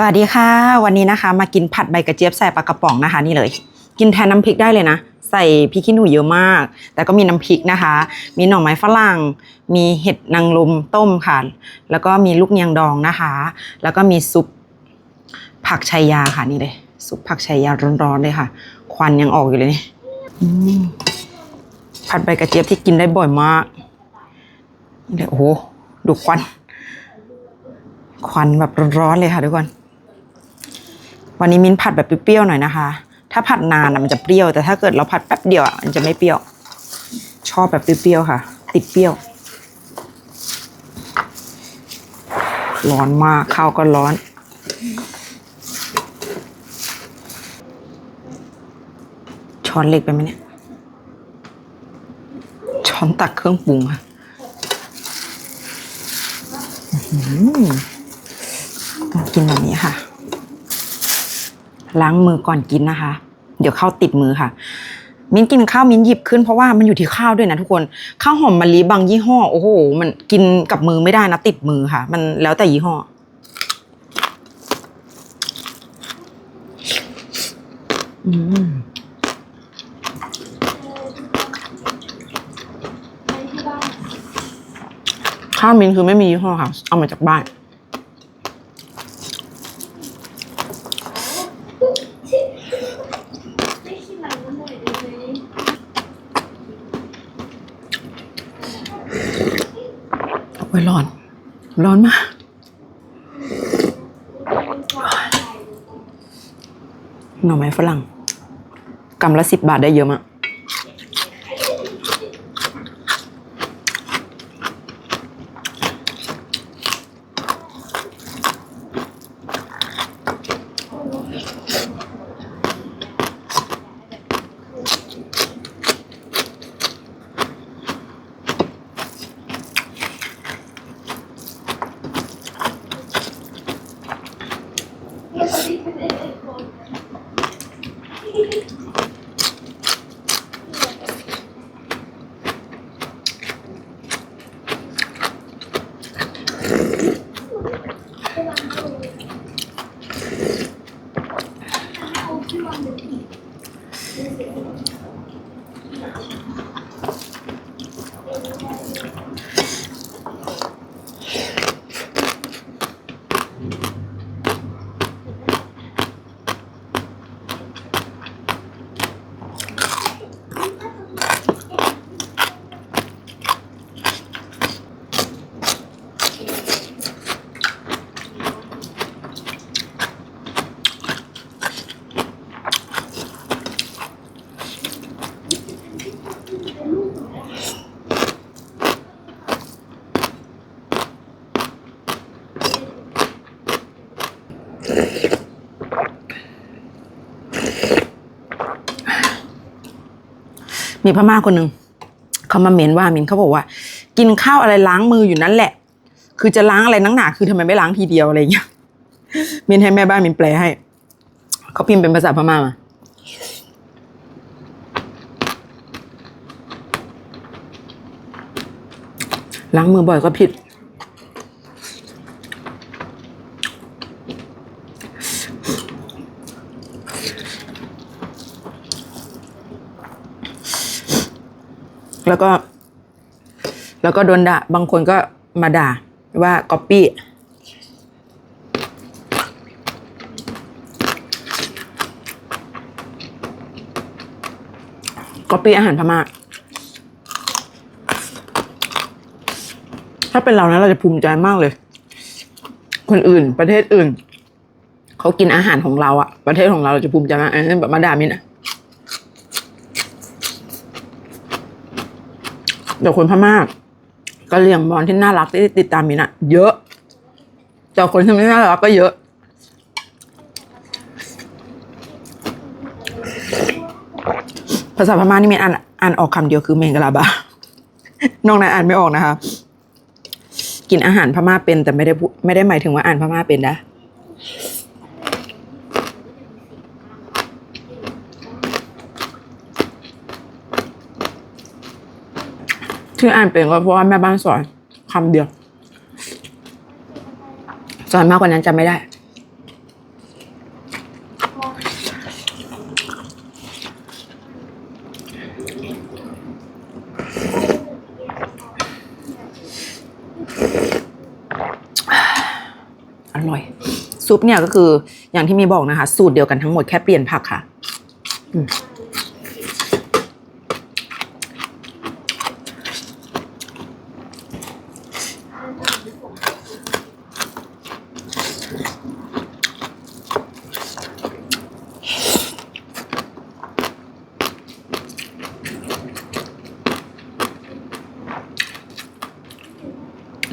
สวัสดีค่ะ วันนี้นะคะ มากินผัดใบกระเจี๊ยบใส่ปลากระป๋องนะคะ นี่เลย กินแทนน้ำพริกได้เลยนะ ใส่พริกขี้หนูเยอะมาก แต่ก็มีน้ำพริกนะคะ มีหน่อไม้ฝรั่ง มีเห็ดนางรมต้มค่ะ แล้วก็มีลูกเนียงดองนะคะ แล้วก็มีซุปผักชัยาค่ะนี่เลย ซุปผักชัยาร้อนๆเลยค่ะ ควันยังออกอยู่เลยนี่ผัดใบกระเจี๊ยบที่กินได้บ่อยมากนี่เลยโอ้โหดูควันควันแบบร้อนๆเลยค่ะทุกคน วันนี้มิ้นผัดแบบเปรี้ยวๆหน่อยนะคะ ถ้าผัดนานอะมันจะเปรี้ยว แต่ถ้าเกิดเราผัดแป๊บเดียวอะมันจะไม่เปรี้ยว ชอบแบบเปรี้ยวๆค่ะ ติดเปรี้ยว ร้อนมากข้าวก็ร้อนช้อนเล็กไปไหมเนี่ยช้อนตักเครื่องปรุงค่ะอือกินแบบนี้ค่ะ ล้างมือก่อนกินนะคะ เดี๋ยวข้าวติดมือค่ะ มิ้นกินข้าวมิ้นหยิบขึ้นเพราะว่ามันอยู่ที่ข้าวด้วยนะทุกคนข้าวหอมมะลิบางยี่ห้อโอ้โหมันกินกับมือไม่ได้นะติดมือค่ะ มันแล้วแต่ยี่ห้ออืมข้าวมิ้นคือไม่มียี่ห้อค่ะ เอามาจากบ้าน ยร้อน ร้อนมากหน่อไม้ฝรั่งกำละสิบบาทได้เยอะมาก มีพม่าคนหนึ่งเขามาเมนว่ามินเขาบอกว่า กินข้าวอะไรล้างมืออยู่นั่นแหละ คือจะล้างอะไรนักหนาคือทำไมไม่ล้างทีเดียวอะไรอย่างเงี้ยมินให้แม่บ้านมินแปลให้เขาพิมพ์เป็นภาษาพม่ามาล้างมือบ่อยก็ผิด แล้วก็ แล้วก็โดนด่าบางคนก็มาด่าว่าก๊อปปี้ก๊อปปี้อาหารพม่าถ้าเป็นเรานะเราจะภูมิใจมากเลย คนอื่นประเทศอื่น เขากินอาหารของเราอะประเทศของเราเราจะภูมิใจมากอันนี้แบบมาด่ามินอะ แต่คนพม่ากะเหรี่ยงมอนที่น่ารักที่ติดตามมินอะเยอะ แต่คนที่ไม่น่ารักก็เยอะ ภาษาพม่านี่มินอ่านอ่านออกคำเดียวคือเมงกะลาบานอกนั้นอ่านไม่ออกนะคะ กินอาหารพม่าเป็นแต่ไม่ได้ไม่ได้หมายถึงว่าอ่านพม่าเป็นนะ ที่อ่านเป็นก็เพราะว่าแม่บ้านสอนคำเดียว สอนมากกว่านั้นจะไม่ได้ อร่อย ซุปเนี่ยก็คืออย่างที่มีบอกนะคะ สูตรเดียวกันทั้งหมดแค่เปลี่ยนผักค่ะ อื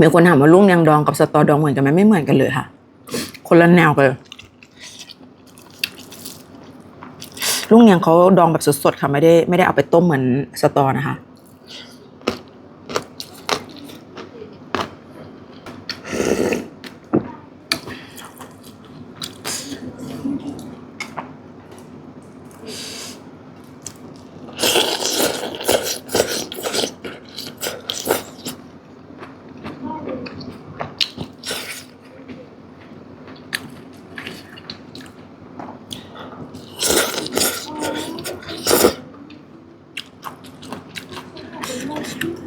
มีคนถามว่าลูกยางดองกับสตอดองเหมือนกันไหมไม่เหมือนกันเลยค่ะ คนละแนวกันเลยลูกเนียงเขาดองแบบสดๆค่ะไม่ได้ไม่ได้เอาไปต้มเหมือนสตอนะคะ much.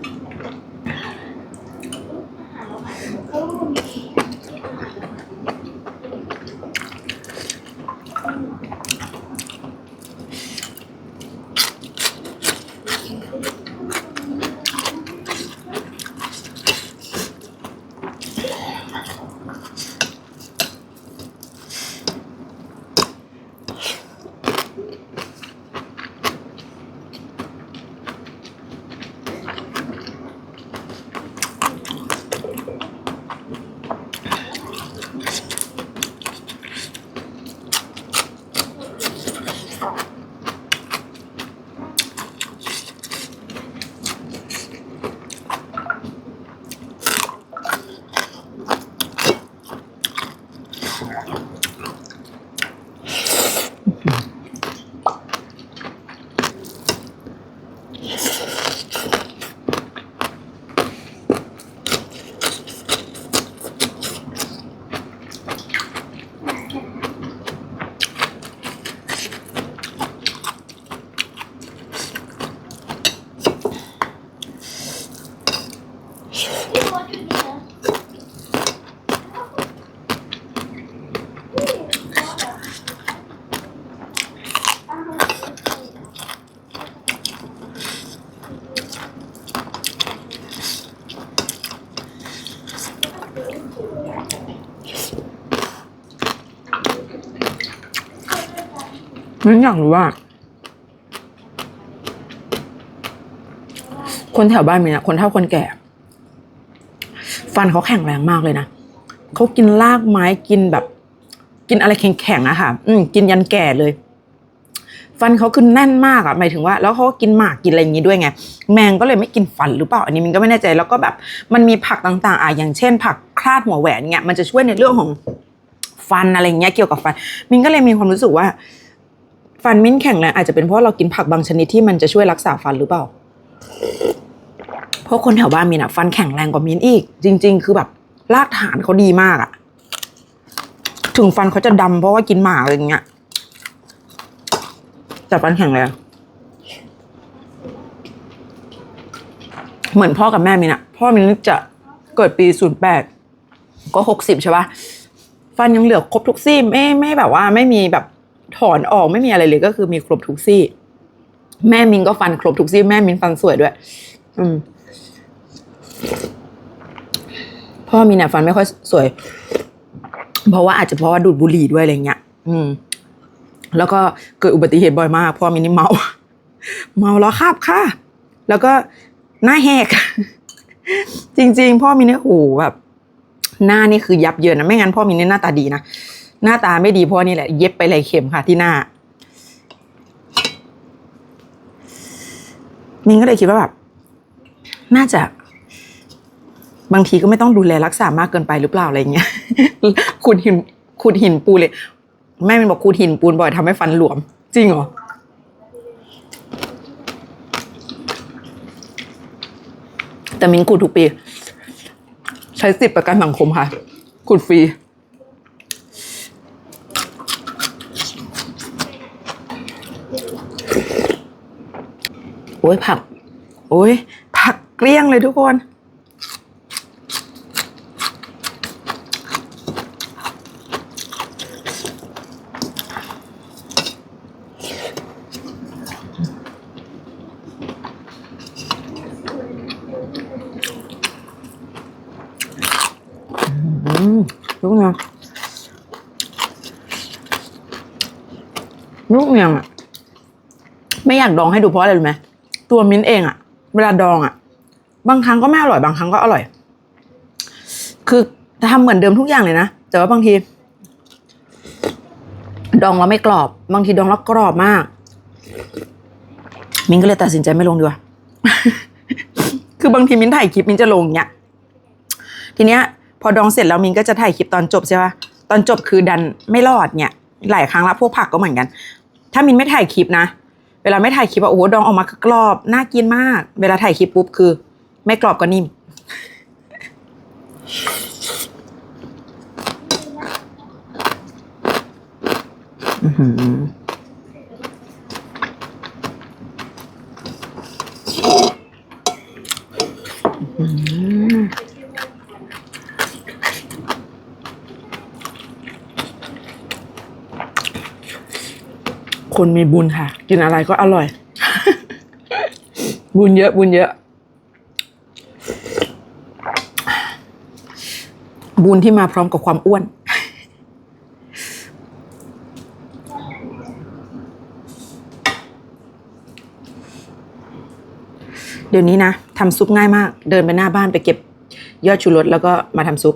นั่นอยากรู้ว่า คนแถวบ้านมีนะคนเฒ่าคนแก่ ฟันเขาแข็งแรงมากเลยนะเขากินรากไม้กินแบบ กินอะไรแข็งๆอะค่ะ อืมกินยันแก่เลย ฟันเขาคือแน่นมากอะหมายถึงว่า แล้วเขาก็กินหมากกินอะไรอย่างนี้ด้วยไงแมงก็เลยไม่กินฟันหรือเปล่า อันนี้มินก็ไม่แน่ใจแล้วก็แบบ มันมีผักต่างๆอะอย่างเช่น ผักคลาดหัวแหวนเนี่ยมันจะช่วยในเรื่องของฟันอะไรเงี้ยเกี่ยวกับฟันมินก็เลยมีความรู้สึกว่า ฟันมิ้นแข็งแรงอาจจะเป็นเพราะเรากินผักบางชนิดที่มันจะช่วยรักษาฟันหรือเปล่า เพราะคนแถวบ้านมินอะฟันแข็งแรงกว่ามินอีก จริง ๆ คือแบบรากฐานเขาดีมากอะถึงฟันเขาจะดำเพราะว่ากินหมากอะไรอย่างเงี้ยแต่ฟันแข็งแรงเหมือนพ่อกับแม่มินอะพ่อมินจะเกิดปีศูนย์แปดก็หกสิบใช่ปะฟันยังเหลือครบทุกซี่ไม่ไม่แบบว่าไม่มีแบบ ถอนออกไม่มีอะไรเลยก็คือมีครบทุกซี่ แม่มินก็ฟันครบทุกซี่ แม่มินฟันสวยด้วย อืม พ่อมินเนี่ยฟันไม่ค่อยสวย เพราะว่าอาจจะเพราะว่าดูดบุหรี่ด้วยอะไรเงี้ย อืม แล้วก็เกิดอุบัติเหตุบ่อยมากพ่อมินนี่เมา เมาแล้วครับค่ะ แล้วก็หน้าแหก จริง ๆ พ่อมินเนี่ยโอ้โหแบบหน้านี่คือยับเยินนะไม่งั้นพ่อมินนี่หน้าตาดีนะ หน้าตาไม่ดีเพราะนี่แหละ เย็บไปเลยเข็มค่ะที่หน้ามินก็เลยคิดว่าแบบน่าจะ บางทีก็ไม่ต้องดูแลรักษามากเกินไปหรือเปล่าอะไรเงี้ยขุดหินขุดหินปูเลย แม่มันบอกขุดหินปูนบ่อยทำให้ฟันหลวม จริงเหรอแต่มินขุดทุกปี ใช้สิทธิประกันสังคมค่ะขุดฟรี โอ้ยผัก โอ้ยผักเกลี้ยงเลยทุกคน ลูกเนียลูกเนียงอะ ไม่อยากดองให้ดูเพราะอะไรรู้ไหม ตัวมิ้นเองอะเวลาดองอะบางครั้งก็ไม่อร่อยบางครั้งก็อร่อย คือทำเหมือนเดิมทุกอย่างเลยนะ แต่ว่าบางที ดองแล้วไม่กรอบ บางทีดองแล้วกรอบมาก มิ้นก็เลยตัดสินใจไม่ลงดีกว่า คือบางทีมิ้นถ่ายคลิปมิ้นจะลงเนี้ย ทีเนี้ย พอดองเสร็จแล้วมิ้นก็จะถ่ายคลิปตอนจบใช่ปะตอนจบคือดันไม่รอดเนี่ย หลายครั้งละพวกผักก็เหมือนกัน ถ้ามิ้นไม่ถ่ายคลิปนะ เวลาไม่ถ่ายคลิปอะโอ้โหดองออกมากรอบน่ากินมาก เวลาถ่ายคลิปปุ๊บคือ ไม่กรอบก็นิ่ม อือหือ คนมีบุญค่ะ กินอะไรก็อร่อย บุญเยอะ บุญเยอะ บุญที่มาพร้อมกับความอ้วน เดี๋ยวนี้นะทำซุปง่ายมาก เดินไปหน้าบ้านไปเก็บยอดชูรสแล้วก็มาทำซุป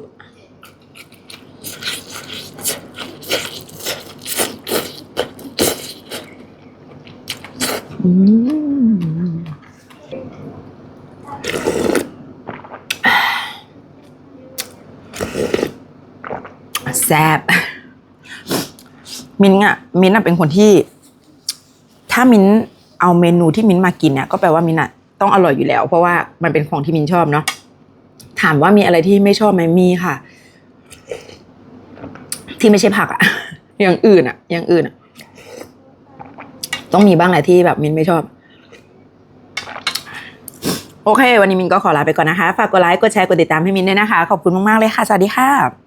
แซบมิ้นอะมิ้นอะเป็นคนที่ ถ้ามิ้นเอาเมนูที่มิ้นมากินเนี่ยก็แปลว่ามิ้นอะต้องอร่อยอยู่แล้ว เพราะว่ามันเป็นของที่มิ้นชอบเนาะถามว่ามีอะไรที่ไม่ชอบไหมมีค่ะ ที่ไม่ใช่ผักอะอย่างอื่นอะอย่างอื่นอะต้องมีบ้างแหละที่แบบมิ้นไม่ชอบ โอเค วันนี้มินก็ขอลาไปก่อนนะคะ ฝากกดไลค์กดแชร์กดติดตามให้มินด้วยนะคะ ขอบคุณมาก ๆ เลยค่ะ สวัสดีค่ะ